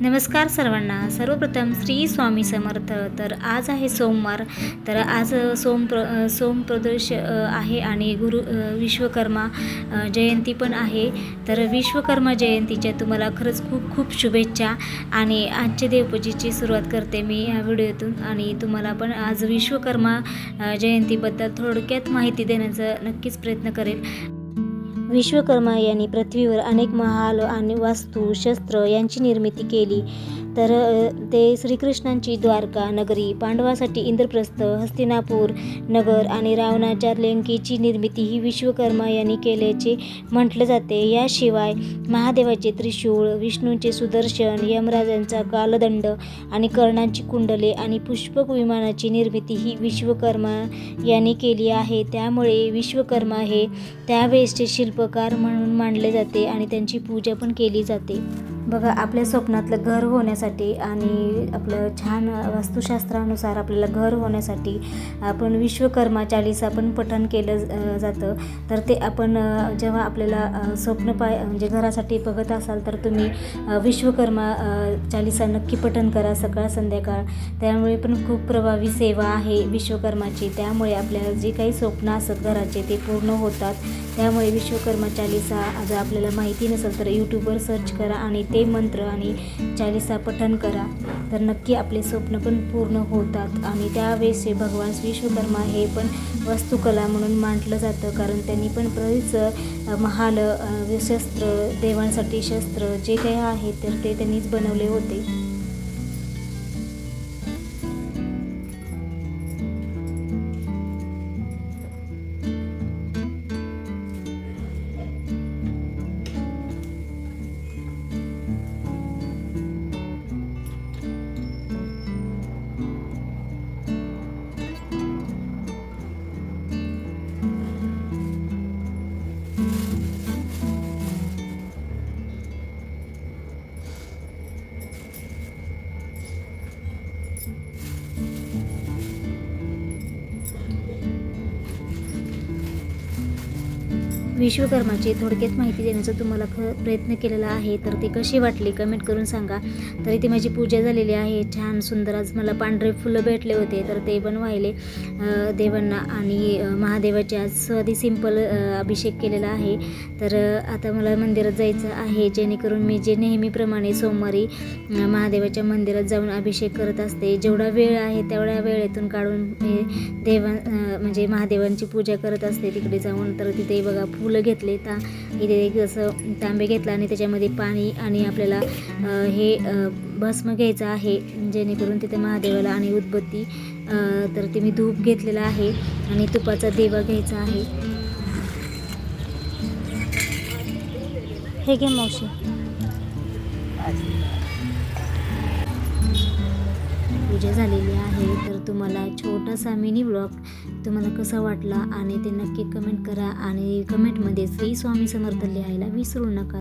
नमस्कार सर्वांना. सर्वप्रथम श्री स्वामी समर्थ. तर आज आहे सोमवार. तर आज सोम प्र सोम प्रदोष आहे आणि गुरु विश्वकर्मा जयंती पण आहे. तर विश्वकर्मा जयंतीच्या तुम्हाला खरंच खूप खूप शुभेच्छा आणि आजच्या देवपूजेची सुरुवात करते मी या व्हिडिओतून. आणि तुम्हाला पण आज विश्वकर्मा जयंतीबद्दल थोडक्यात माहिती देण्याचा नक्कीच प्रयत्न करेल विश्वकर्मा यांनी पृथ्वीवर अनेक महाल आणि वास्तू शस्त्र यांची निर्मिती केली. तर ते श्रीकृष्णांची द्वारका नगरी पांडवासाठी इंद्रप्रस्थ हस्तिनापूर नगर आणि रावणाच्या लेंकीची निर्मिती ही विश्वकर्मा यांनी केल्याचे म्हटलं जाते. याशिवाय महादेवाचे त्रिशूळ विष्णूंचे सुदर्शन यमराजांचा कालदंड आणि कर्णांची कुंडले आणि पुष्पक विमानाची निर्मिती ही विश्वकर्मा यांनी केली आहे. त्यामुळे विश्वकर्मा हे त्यावेळेसचे शिल्प शिल्पकार म्हणून मानले जाते आणि त्यांची पूजा पण केली जाते. बघा आपल्या स्वप्नातलं घर होण्यासाठी आणि आपलं छान वास्तुशास्त्रानुसार आपल्याला घर होण्यासाठी आपण विश्वकर्मा चालीसा पण पठण केलं जातं. तर ते आपण जेव्हा आपल्याला स्वप्न पाय म्हणजे घरासाठी बघत असाल तर तुम्ही विश्वकर्मा चालीसा नक्की पठण करा सकाळ संध्याकाळ. त्यामुळे पण खूप प्रभावी सेवा आहे विश्वकर्माची. त्यामुळे आपल्याला जे काही स्वप्न असत घराचे ते पूर्ण होतात. त्यामुळे विश्वकर्मा चालीसा जर आपल्याला माहिती नसेल तर यूट्यूबवर सर्च करा आणि ते मंत्र आणि चालिसा पठन करा. तर नक्की आपले स्वप्न पण पूर्ण होतात आणि त्यावेळेस हे भगवान विश्वकर्मा हे पण वास्तुकला म्हणून मांडलं जातं. कारण त्यांनी पण बरेच महाल शस्त्र देवांसाठी शस्त्र जे काही आहे तर ते त्यांनीच बनवले होते. विश्वकर्माची थोडक्यात माहिती देण्याचा तुम्हाला ख प्रयत्न केलेला आहे तर ती कशी वाटली कमेंट करून सांगा. तर इथे माझी पूजा झालेली आहे. छान सुंदर आज मला पांढरे फुलं भेटले होते तर ते पण वाहिले. देवांना आणि महादेवाचे आज साधी सिंपल अभिषेक केलेला आहे. तर आता मला मंदिरात जायचं आहे जेणेकरून मी जे नेहमीप्रमाणे सोमवारी महादेवाच्या मंदिरात जाऊन अभिषेक करत असते. जेवढा वेळ आहे तेवढ्या वेळेतून काढून मी देवा म्हणजे महादेवांची पूजा करत असते तिकडे जाऊन. तर तिथे बघा फुल फुलं घेतले ता इथे एक असं तांबे घेतला आणि त्याच्यामध्ये पाणी आणि आपल्याला हे भस्म घ्यायचं आहे जेणेकरून तिथे महादेवाला आणि उदबत्ती तर ते मी धूप घेतलेला आहे आणि तुपाचा देवा घ्यायचा आहे. हे घ्या मावशी. पूजा झालेली आहे तर तुम्हाला छोटासा मिनी ब्लॉग तुम्हाला कसा वाटला आणि ते नक्की कमेंट करा आणि कमेंटमध्ये श्री स्वामी समर्थ लिहायला विसरू नका.